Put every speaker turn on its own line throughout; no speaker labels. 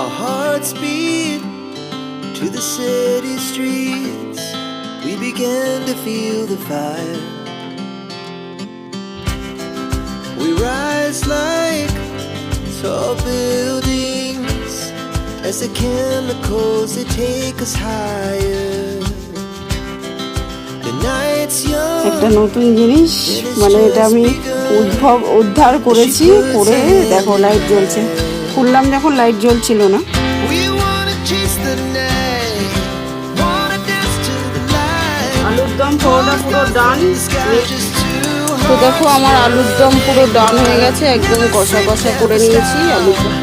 Our hearts beat to the city streets. We began to feel the fire. We rise like tall buildings as the chemicals they take us higher.
একটা নতুন জিনিস মানে এটা আমি উদ্ভব উদ্ধার করেছি করে দেখো লাইট জ্বলছে খুললাম যখন লাইট জ্বলছিল না. আলুর দম পুরোটা পুরো ডান তো দেখো আমার আলুর দম পুরো ডান হয়ে গেছে একদম কষা কষা করে নিয়েছি আলুর দম.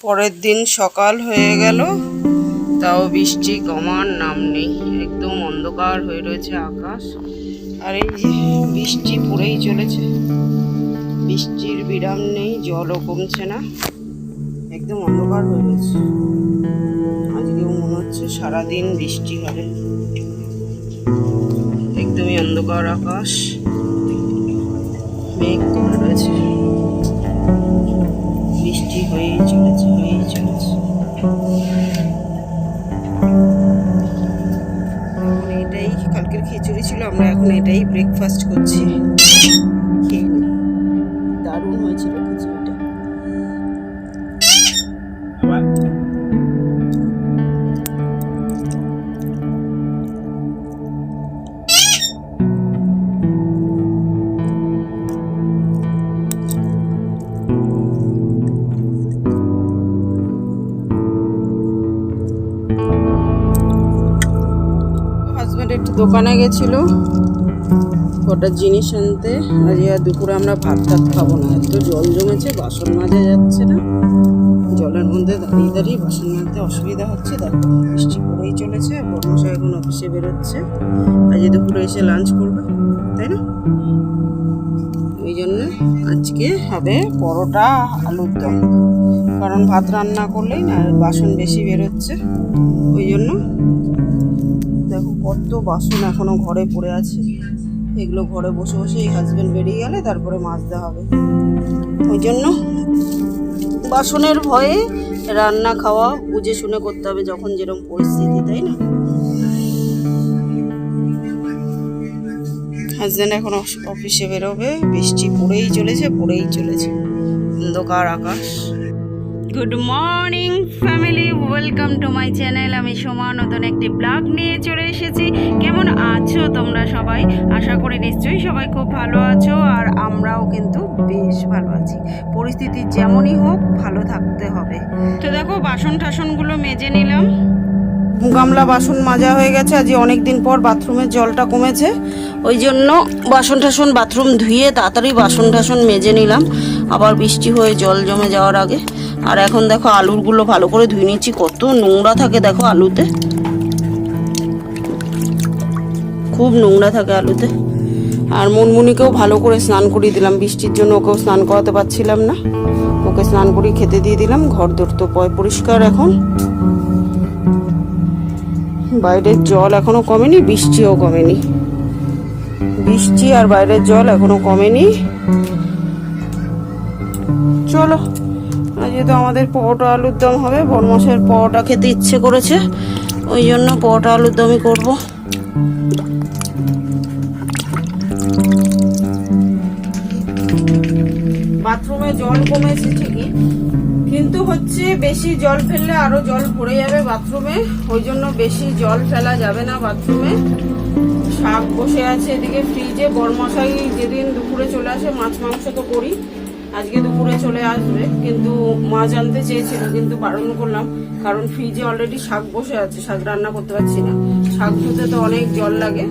পরের দিন সকাল হয়ে গেল তাও বৃষ্টি কমার নাম নেই একদম অন্ধকার হয়ে রয়েছে আকাশ। আর এই যে বৃষ্টি পড়েই চলেছে। বৃষ্টির বিরাম নেই, জলও কমছে না। একদম অন্ধকার হয়ে রয়েছে আজকেও মনে হচ্ছে সারাদিন বৃষ্টি হবে। একদমই অন্ধকার আকাশ। মেঘ করে রয়েছে। বৃষ্টি হয়েই চলেছে হয়েই চলেছে। এটাই, কালকের খিচুড়ি ছিল, আমরা এখন এটাই ব্রেকফাস্ট করছি। হয়েছিল খিচুড়িটা হাজব্যান্ড একটু দোকানে গেছিল। কটা জিনিস আনতে? আজ দুপুরে আমরা ভাত টাত খাব না। এত জল জমেছে, বাসন মাজা যাচ্ছে না। জলের মধ্যে দাঁড়িয়ে দাঁড়িয়ে বাসন মাজতে অসুবিধা হচ্ছে। দেখো, বৃষ্টি পড়েই চলেছে, বর্মশাই এখন অফিসে বেরোচ্ছে। আজ দুপুরে এসে লাঞ্চ করবে, তাই না? ওই জন্য আজকে হবে পরোটা, আলুর দম। কারণ ভাত রান্না করলেই না, বাসন বেশি বেরোচ্ছে। ওই জন্য দেখো কত বাসন এখনও ঘরে পড়ে আছে। এগুলো ঘরে বসে বসে এই হাজবেন্ড বেরিয়ে গেলে তারপরে মাজতে হবে। ওই জন্য বাসনের ভয়ে রান্না খাওয়া বুঝে শুনে করতে হবে যখন যেরকম পরিস্থিতি, তাই না? হাজব্যান্ড এখন অফ- অফিসে বেরোবে, বৃষ্টি পড়েই চলেছে পড়েই চলেছে। অন্ধকার আকাশ। Good morning family welcome to my channel আমি সোমা, নতুন একটি ব্লগ নিয়ে চলে এসেছি। কেমন আছো তোমরা সবাই? আশা করি নিশ্চয়ই সবাই খুব ভালো আছো, আর আমরাও কিন্তু বেশ ভালো আছি। পরিস্থিতি যেমনই হোক, ভালো থাকতে হবে। তো দেখো বাসন টাসনগুলো মেজে নিলাম। গামলা বাসন মাজা হয়ে গেছে। আজ অনেক দিন পর বাথরুমের জলটা কমেছে। ওই জন্য বাসন টাসন বাথরুম ধুয়ে তাড়াতাড়ি বাসন টাসন মেজে নিলাম। আবার বৃষ্টি হয়ে জল জমে যাওয়ার আগে। আর এখন দেখো আলুরগুলো ভালো করে ধুয়ে নিচ্ছি। কত নোংরা থাকে দেখো আলুতে। খুব নোংরা থাকে আলুতে। আর মনমুনিকেও ভালো করে স্নান করিয়ে দিলাম। বৃষ্টির জন্য ওকেও স্নান করাতে পারছিলাম না। ওকে স্নান করিয়ে খেতে দিয়ে দিলাম। ঘর দোর তো পয় পরিষ্কার এখন। বাইরের জল এখনও কমেনি, বৃষ্টিও কমেনি। বৃষ্টি আর বাইরের জল এখনও কমেনি। চলো আজকে তো আমাদের পরোটা আলুর দম হবে, বনমাসের পরোটা খেতে ইচ্ছে করেছে, ওই জন্য পরোটা আলুর দমই করব। বাথরুমে জল কমেছে কিন্তু হচ্ছে বেশি জল ফেললে আরও জল পড়ে যাবে বাথরুমে। ওই জন্য বেশি জল ফেলা যাবে না বাথরুমে। শাক বসে আছে এদিকে ফ্রিজে। বরমশাই যেদিন দুপুরে চলে আসে, মাছ মাংস তো করি। আজকে দুপুরে চলে আসবে। কিন্তু মাছ আনতে চেয়েছিল, কিন্তু বারণ করলাম। কারণ ফ্রিজে অলরেডি শাক বসে আছে, শাক রান্না করতে পারছি না। শাক ধুতে তো অনেক জল লাগে।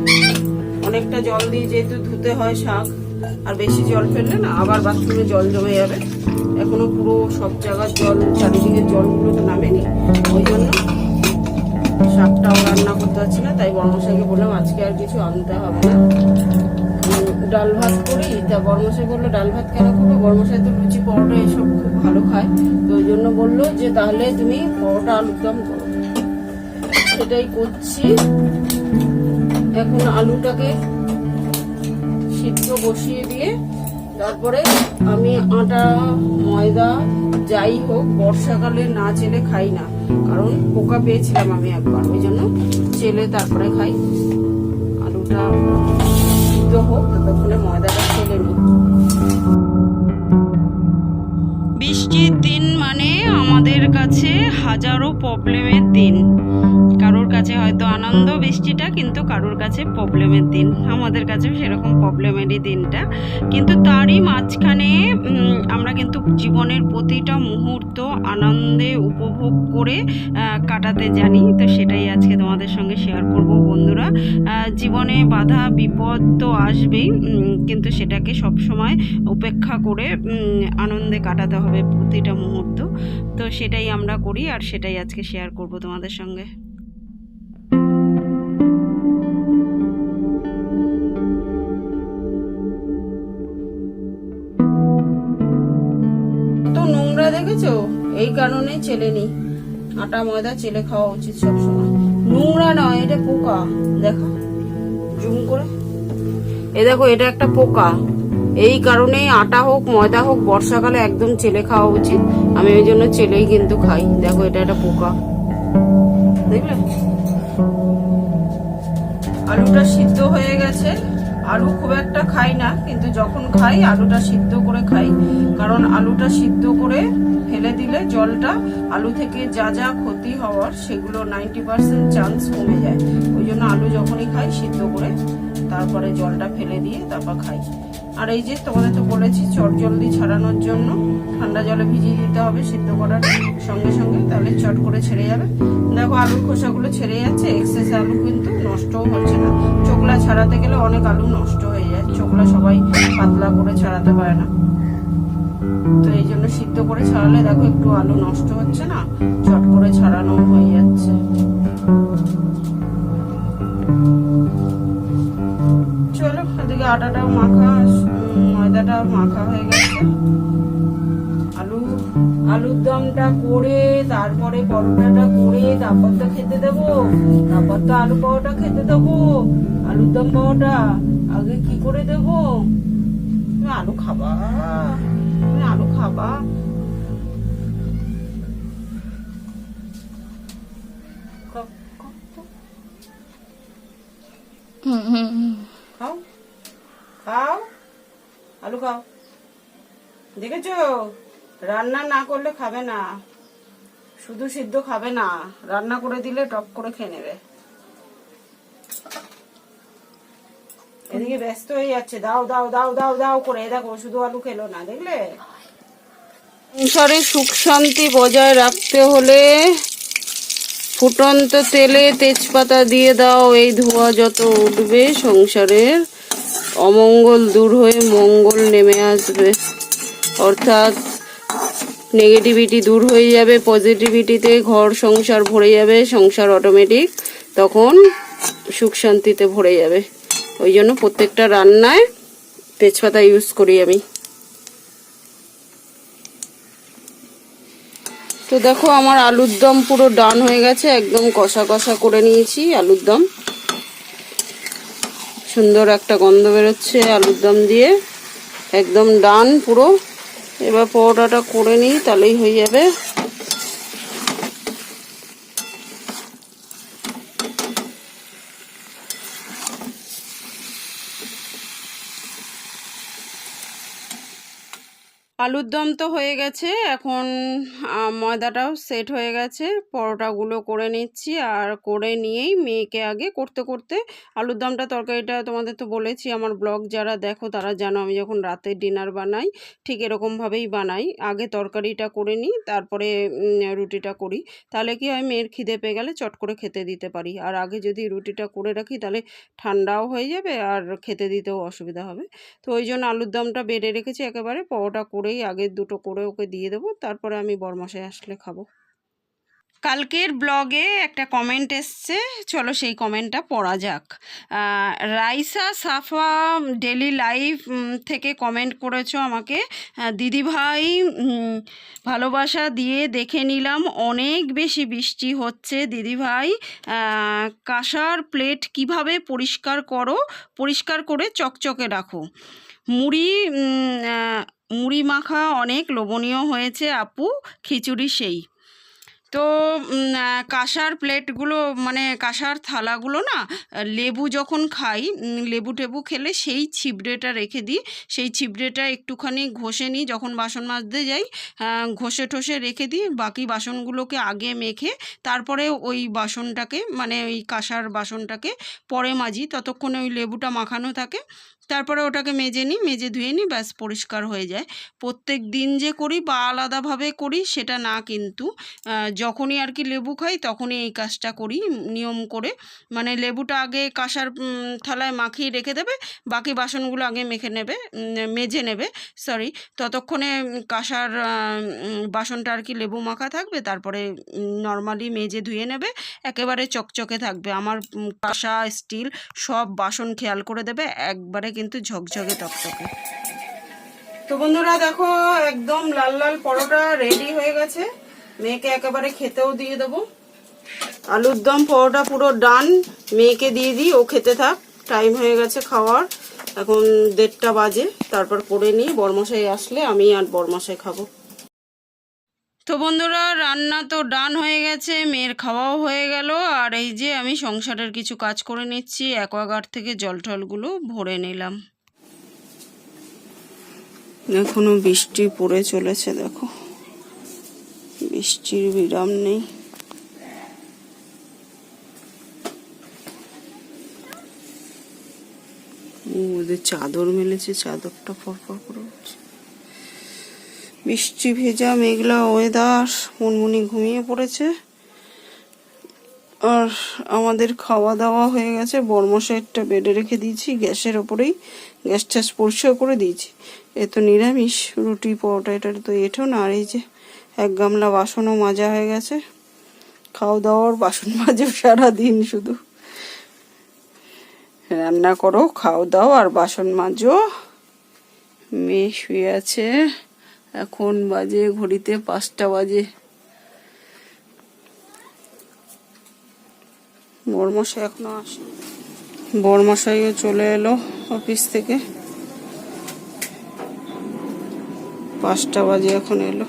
অনেকটা জল দিয়ে যেহেতু ধুতে হয় শাক। আর বেশি জল ফেললে না আবার বাথরুমে জল জমে যাবে। এখনও পুরো সব জায়গার জল চারিদিকে জলগুলো তো নামেনি। ওই জন্য শাকটাও রান্না করতে পারছি না, তাই বর্মশাইকে বললাম, আজকে আর কিছু আনতে হবে না। ডাল ভাত করি, তা বর্মশাই বলল, ডাল ভাত কেন করব বর্মশাই তো লুচি, পরোটা এসব খুব ভালো খায়, তো ওই জন্য বলল যে, তাহলে তুমি পরোটা আলুর দম করো। সেটাই করছি। এখন আলুটাকে সিদ্ধ বসিয়ে দিয়ে তারপরে আমি আটা, ময়দা, যাই হোক, বর্ষাকালে না চেলে খাই না, কারণ পোকা পেয়েছিলাম আমি একবার, ওই জন্য চেলে তারপরে খাই। আলুটা সিদ্ধ হোক, ততক্ষণে ময়দাটা চেলে নিই। বৃষ্টির দিন মানে আমাদের কাছে হাজারো প্রবলেমের দিন কারোর কাছে হয়তো আনন্দ বৃষ্টিটা, কিন্তু কারোর কাছে প্রবলেমের দিন। আমাদের কাছেও সেরকম প্রবলেমেরই দিনটা। কিন্তু তারই মাঝখানে আমরা কিন্তু জীবনের প্রতিটা মুহূর্ত আনন্দে উপভোগ করে কাটাতে জানি। তো সেটাই আজকে তোমাদের সঙ্গে শেয়ার করব বন্ধুরা। জীবনে বাধা, বিপদ তো আসবেই কিন্তু সেটাকে সবসময় উপেক্ষা করে আনন্দে কাটাতে হবে প্রতিটা মুহূর্ত। তো সেটাই আমরা করি, আর সেটাই আজকে শেয়ার করব তোমাদের সঙ্গে। কারণে চেলে নি আটা, ময়দা, চেলে খাওয়া উচিত সবসময়। নোংরা নয়, এটা পোকা। দেখো, জুম করে। এ দেখো, এটা একটা পোকা। এই কারণেই আটা হোক, ময়দা হোক, বর্ষাকালে একদম চেলে খাওয়া উচিত। আমি ওই জন্য চেলেই কিন্তু খাই। দেখো, এটা একটা পোকা। দেখলে? আলুটা সিদ্ধ হয়ে গেছে। আলু খুব একটা খাই না, কিন্তু যখন খাই আলুটা সিদ্ধ করে খাই। কারণ আলুটা সিদ্ধ করে ফেলে দিলে জলটা আলু থেকে যা যা ক্ষতি হওয়ার সেগুলো নাইনটি পার্সেন্ট চান্স কমে যায়। ওই জন্য আলু যখনই খাই সিদ্ধ করে তারপরে জলটা ফেলে দিয়ে তারপর খাই। আর এই যে তোমাদের তো বলেছি, চট জলদি ছাড়ানোর জন্য ঠান্ডা জলে ভিজিয়ে দিতে হবে, সিদ্ধ করার সঙ্গে সঙ্গে, তাহলে চট করে ছেড়ে যাবে। দেখো আলুর খোসাগুলো ছেড়ে যাচ্ছে এক্সেস আলু কিন্তু নষ্টও হচ্ছে না। চোখলা ছাড়াতে গেলে অনেক আলু নষ্ট হয়ে যায়, চোখলা সবাই পাতলা করে ছাড়াতে পারে না। তো এই জন্য সিদ্ধ করে ছাড়ালে দেখো একটু আলু নষ্ট হচ্ছে না, চট করে ছাড়ানো হয়ে যাচ্ছে। এদিকে আটাটাও মাখা উম, ময়দাটাও মাখা হয়ে গেছে। আলু আলুর দমটা করে তারপরে পরোটাটা করে তারপর তো খেতে দেবো তারপর তো আলু পাওয়াটা খেতে দেবো আলুর দম পাওয়াটা আগে কি করে দেবো? আলু খাবা আলু খাবা। খাও, খাও, খাও। খাও খাও আলু খাও। দেখেছ? রান্না না করলে খাবে না। শুধু সিদ্ধ খাবে না। রান্না করে দিলে টপ করে খেয়ে নেবে। এদিকে ব্যস্ত হয়ে যাচ্ছে। দাও দাও দাও দাও দাও করে। দেখো, শুধু আলু খেলো না, দেখলে? সংসারে সুখ শান্তি বজায় রাখতে হলে ফুটন্ত তেলে তেজপাতা দিয়ে দাও। এই ধোঁয়া যত উঠবে সংসারের অমঙ্গল দূর হয়ে মঙ্গল নেমে আসবে। অর্থাৎ নেগেটিভিটি দূর হয়ে যাবে পজিটিভিটিতে ঘর, সংসার ভরে যাবে, সংসার অটোমেটিক তখন সুখ শান্তিতে ভরে যাবে। ওই জন্য প্রত্যেকটা রান্নায় তেজপাতা ইউজ করি আমি। তো দেখো আমার আলুর দম পুরো ডান হয়ে গেছে, একদম কষা কষা করে নিয়েছি আলুর দম। সুন্দর একটা গন্ধ বেরোচ্ছে আলুর দম দিয়ে। একদম ডান পুরো। এবার পরোটাটা করে নিই, তাহলেই হয়ে যাবে। আলুর দম তো হয়ে গেছে, এখন ময়দাটাও সেট হয়ে গেছে, পরোটাগুলো করে নিচ্ছি, আর করে নিয়েই মেয়েকে আগে করতে করতে আলুর দমটা, তরকারিটা তোমাদের তো বলেছি, আমার ব্লগ যারা দেখো তারা জানো আমি যখন রাতে ডিনার বানাই, ঠিক এরকমভাবেই বানাই, আগে তরকারিটা করে নিই, তারপরে রুটিটা করি, তাহলে কি হয় মেয়ের খিদে পেয়ে গেলে চট করে খেতে দিতে পারি, আর আগে যদি রুটিটা করে রাখি তাহলে ঠান্ডাও হয়ে যাবে, আর খেতে দিতেও অসুবিধা হবে, তো ওই জন্য আলুর দমটা বেড়ে রেখেছি একেবারে, পরোটা করেই আগের দুটো করে ওকে দিয়ে দেবো, তারপরে আমি বরমাসায় আসলে খাব। কালকের ব্লগে একটা কমেন্ট এসছে, চলো সেই কমেন্টটা পড়া যাক। রাইসা সাফা ডেলি লাইফ থেকে কমেন্ট করেছ আমাকে। দিদিভাই ভালোবাসা দিয়ে দেখে নিলাম, অনেক বেশি বৃষ্টি হচ্ছে। দিদিভাই কাঁসার প্লেট কীভাবে পরিষ্কার করো, পরিষ্কার করে চকচকে রাখো। মুড়ি মুড়ি মাখা অনেক লোভনীয় হয়েছে, আপু। খিচুড়ি সেই। তো কাঁসার প্লেটগুলো মানে কাঁসার থালাগুলো না, লেবু যখন খাই লেবু টেবু খেলে সেই ছিবড়েটা রেখে দিই। সেই ছিবড়েটা একটুখানি ঘষে নিই, যখন বাসন মাজতে যাই ঘষে ঠষে রেখে দিই, বাকি বাসনগুলোকে আগে মেখে, তারপরে ওই বাসনটাকে মানে ওই কাঁসার বাসনটাকে পরে মাজি। ততক্ষণে ওই লেবুটা মাখানো থাকে। তারপরে ওটাকে মেজে নিই, মেজে ধুয়ে নিই, ব্যাস পরিষ্কার হয়ে যায়। প্রত্যেক দিন যে করি বা আলাদাভাবে করি সেটা না কিন্তু যখনই আর কি লেবু খাই তখনই এই কাজটা করি, নিয়ম করে। মানে লেবুটা আগে কাঁসার থালায় মাখিয়ে রেখে দেবে, বাকি বাসনগুলো আগে মেখে নেবে মেজে নেবে সরি ততক্ষণে কাঁসার বাসনটা আর কি লেবু মাখা থাকবে, তারপরে নর্মালি মেজে ধুয়ে নেবে, একেবারে চকচকে থাকবে। আমার কাঁসা, স্টিল সব বাসন খেয়াল করে দেবে, একবারে কিন্তু ঝকঝকে টকটকে তো বন্ধুরা দেখো, একদম লাল লাল পরোটা রেডি হয়ে গেছে। মেয়েকে একেবারে খেতেও দিয়ে দেবো। আলুর দম, পরোটা পুরো ডান মেয়েকে দিয়ে দিই, ও খেতে থাক। টাইম হয়ে গেছে খাওয়ার। এখন দেড়টা বাজে। তারপর করে নিই। বরমশাই আসলে আমি আর বরমশাই খাব। তো বন্ধুরা, রান্না তো ডান হয়ে গেছে, মেয়ের খাওয়াও হয়ে গেল। আর এই যে আমি সংসারের কিছু কাজ করে নিচ্ছি, অ্যাকোয়াগার্ড থেকে জল টলগুলো ভরে নিলাম। এখনও বৃষ্টি পড়ে চলেছে, দেখো। বৃষ্টির বিরাম নেই। ওদের চাদর মেলেছে, চাদরটা ফরফর করে উঠছে। বৃষ্টি ভেজা মেঘলা ওয়েদার মুনমুনি ঘুমিয়ে পড়েছে। আর আমাদের খাওয়া দাওয়া হয়ে গেছে। বর্মশাইটটা বেডে রেখে দিয়েছি, গ্যাসের ওপরেই গ্যাস ট্যাস পরিষ্কার করে দিয়েছি। এ তো নিরামিষ, রুটি, পরোটা এটা তো এঠো না। আর এই যে এক গামলা বাসনও মাজা হয়ে গেছে। খাওয়া দাওয়ার বাসন মাজে সারাদিন শুধু। রান্না করো খাও দাও আর বাসন মাজো। মেয়ে শুয়ে আছে। এখন বাজে ঘড়িতে পাঁচটা বাজে। বরমশাই এখনও আসে। বরমশাইও চলে এলো অফিস থেকে। পাঁচটা বাজে এখন এলো।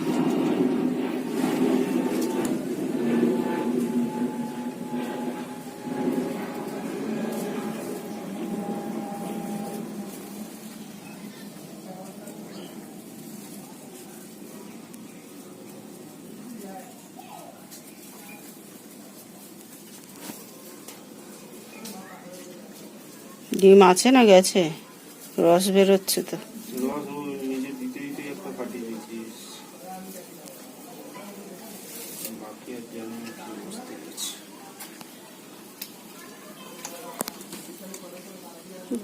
ডিম আছে না গেছে? রস বেরোচ্ছে তো।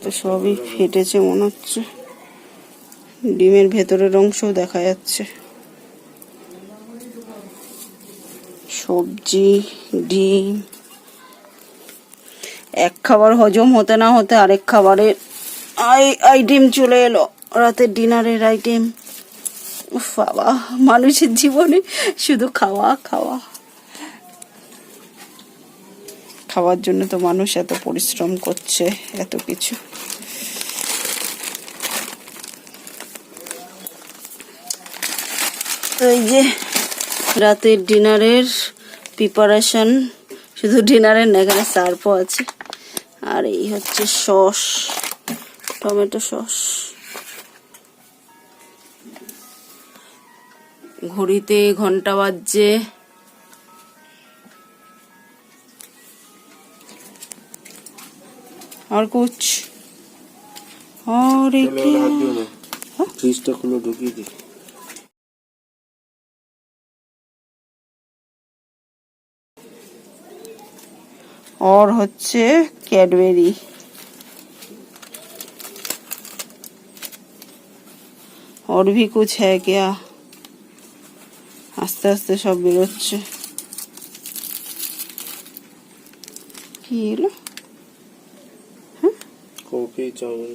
তো সবই ফেটেছে মনে হচ্ছে। ডিমের ভেতরের অংশও দেখা যাচ্ছে। সবজি ডিম এক খাবার হজম হতে না হতে আরেক খাবারের আই আইটেম চলে এলো। রাতের ডিনারের আইটেম বাবা, মানুষের জীবনে শুধু খাওয়া খাওয়া। খাওয়ার জন্য তো মানুষ এত পরিশ্রম করছে, এত কিছু। এই যে, রাতের ডিনারের প্রিপারেশন শুধু ডিনারের না, এখানে সার্ফও আছে। আর এই হচ্ছে সস টমেটো সস ঘড়িতে ঘন্টা বাজছে আর কুছ और
চলো ওর হাত দিও না ফ্রিজটা খুলে ঢুকিয়ে দিই
और হচ্ছে ক্যাডবেরি और भी कुछ है क्या আস্তে আস্তে সব বেরোচ্ছে কি এলো
কফি চাউমিন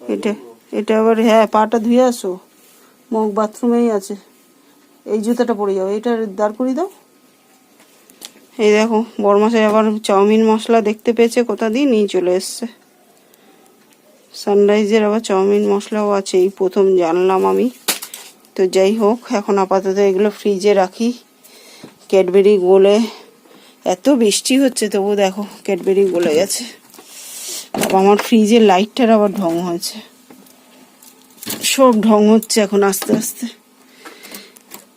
এটা এটা আবার হ্যাঁ পাটা ধুয়ে আসো মগ বাথরুমেই আছে এই জুতাটা পরে যাও এটা দাঁড় করিয়ে দাও এই দেখো বরমাসে আবার চাউমিন মশলা দেখতে পেয়েছে, কোথা দিয়ে নিয়ে চলে এসছে। সানরাইজের আবার চাউমিন মশলাও আছে, এই প্রথম জানলাম আমি। তো যাই হোক, এখন আপাতত এগুলো ফ্রিজে রাখি। ক্যাডবেরি গলে, এত বৃষ্টি হচ্ছে তবু দেখো, ক্যাডবেরি গলে গেছে। আমার ফ্রিজের লাইটটার আবার ঢং হয়েছে। সব ঢং হচ্ছে এখন আস্তে আস্তে।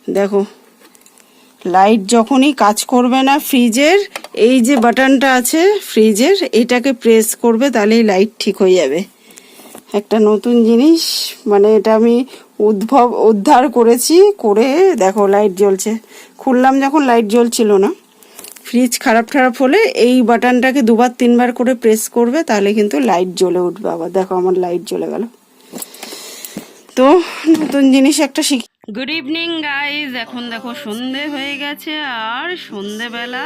দেখো লাইট যখনই কাজ করবে না ফ্রিজের, এই যে বাটনটা আছে ফ্রিজের, এটাকে প্রেস করবে তাহলেই লাইট ঠিক হয়ে যাবে। একটা নতুন জিনিস মানে এটা আমি উদ্ভব, উদ্ধার করেছি, করে দেখো লাইট জ্বলছে। খুললাম যখন লাইট জ্বলছিল না। ফ্রিজ খারাপ খারাপ হলে এই বাটনটাকে দুবার তিনবার করে প্রেস করবে, তাহলে কিন্তু লাইট জ্বলে উঠবে আবার। দেখো আমার লাইট জ্বলে গেল। তো নতুন জিনিস একটা শিখি গুড ইভিনিং গাইজ এখন দেখো সন্ধে হয়ে গেছে আর সন্ধেবেলা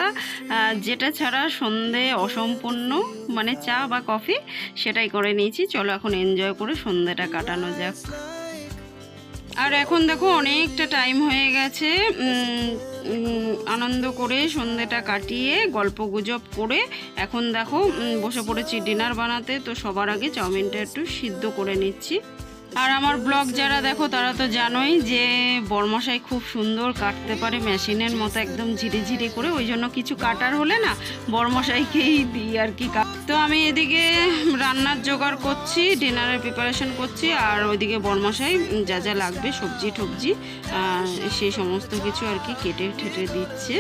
যেটা ছাড়া সন্ধে অসম্পূর্ণ মানে চা বা কফি, সেটাই করে নিয়েছি। চলো এখন এনজয় করে সন্ধেটা কাটানো যাক। আর এখন দেখো অনেকটা টাইম হয়ে গেছে। আনন্দ করে সন্ধেটা কাটিয়ে গল্প গুজব করে এখন দেখো বসে পড়েছি ডিনার বানাতে। তো সবার আগে চাউমিনটা একটু সিদ্ধ করে নিচ্ছি। আর আমার ব্লগ যারা দেখো, তারা তো জানোই যে বরমশাই খুব সুন্দর কাটতে পারে মেশিনের মতো একদম ঝিরি ঝিরি করে। ওই জন্য কিছু কাটার হলে না বরমশাইকেই দিই আর কি তো আমি এদিকে রান্নার জোগাড় করছি, ডিনারের প্রিপারেশন করছি, আর ওইদিকে বরমশাই যা যা লাগবে, সবজি টবজি সেই সমস্ত কিছু আর কি কেটে ঠেটে দিচ্ছে।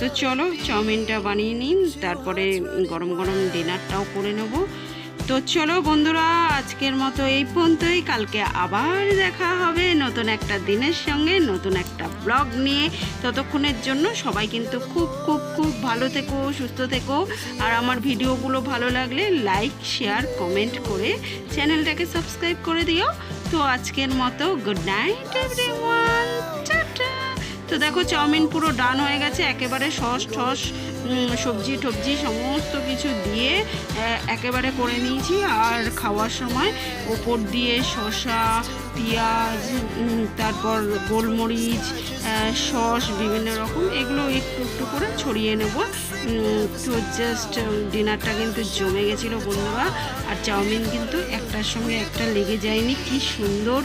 তো চলো, চাউমিনটা বানিয়ে নিন, তারপরে গরম গরম ডিনারটাও করে নেব। তো চলো বন্ধুরা, আজকের মতো এই পর্যন্তই। কালকে আবার দেখা হবে নতুন একটা দিনের সঙ্গে, নতুন একটা ব্লগ নিয়ে। ততক্ষণের জন্য সবাই কিন্তু খুব খুব খুব ভালো থেকো, সুস্থ থেকো। আর আমার ভিডিওগুলো ভালো লাগলে লাইক, শেয়ার, কমেন্ট করে চ্যানেলটাকে সাবস্ক্রাইব করে দিও। তো আজকের মতো গুড নাইট, এভরিওয়ান। তো দেখো, চাউমিন পুরো ডান হয়ে গেছে, একেবারে সস, ঠস। সবজি টবজি সমস্ত কিছু দিয়ে একেবারে করে নিয়েছি। আর খাওয়ার সময় ওপর দিয়ে শসা পেঁয়াজ তারপর গোলমরিচ সস বিভিন্ন রকম এগুলো একটু একটু করে ছড়িয়ে নেব। তো জাস্ট ডিনারটা কিন্তু জমে গেছিল বন্ধুরা। আর চাউমিন কিন্তু একটার সঙ্গে একটা লেগে যায়নি। কি সুন্দর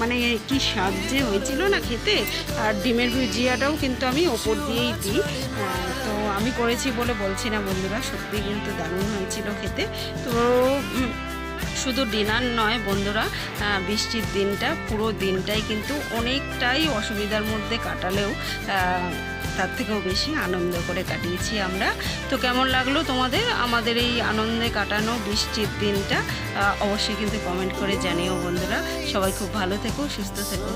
মানে কি স্বাদ যে হয়েছিল না খেতে। আর ডিমের ভুজিয়াটাও কিন্তু আমি ওপর দিয়েই দিই। আহ, তো আমি করেছি বলে বলছি না বন্ধুরা, সত্যি কিন্তু দারুণ হয়েছিল খেতে। তো শুধু ডিনার নয় বন্ধুরা বৃষ্টির দিনটা, পুরো দিনটাই কিন্তু অনেকটাই অসুবিধার মধ্যে কাটালেও তার থেকেও বেশি আনন্দ করে কাটিয়েছি আমরা। তো কেমন লাগল তোমাদের? আমাদের এই আনন্দে কাটানো বৃষ্টির দিনটা অবশ্যই কিন্তু কমেন্ট করে জানিও বন্ধুরা। সবাই খুব ভালো থেকো, সুস্থ থেকো।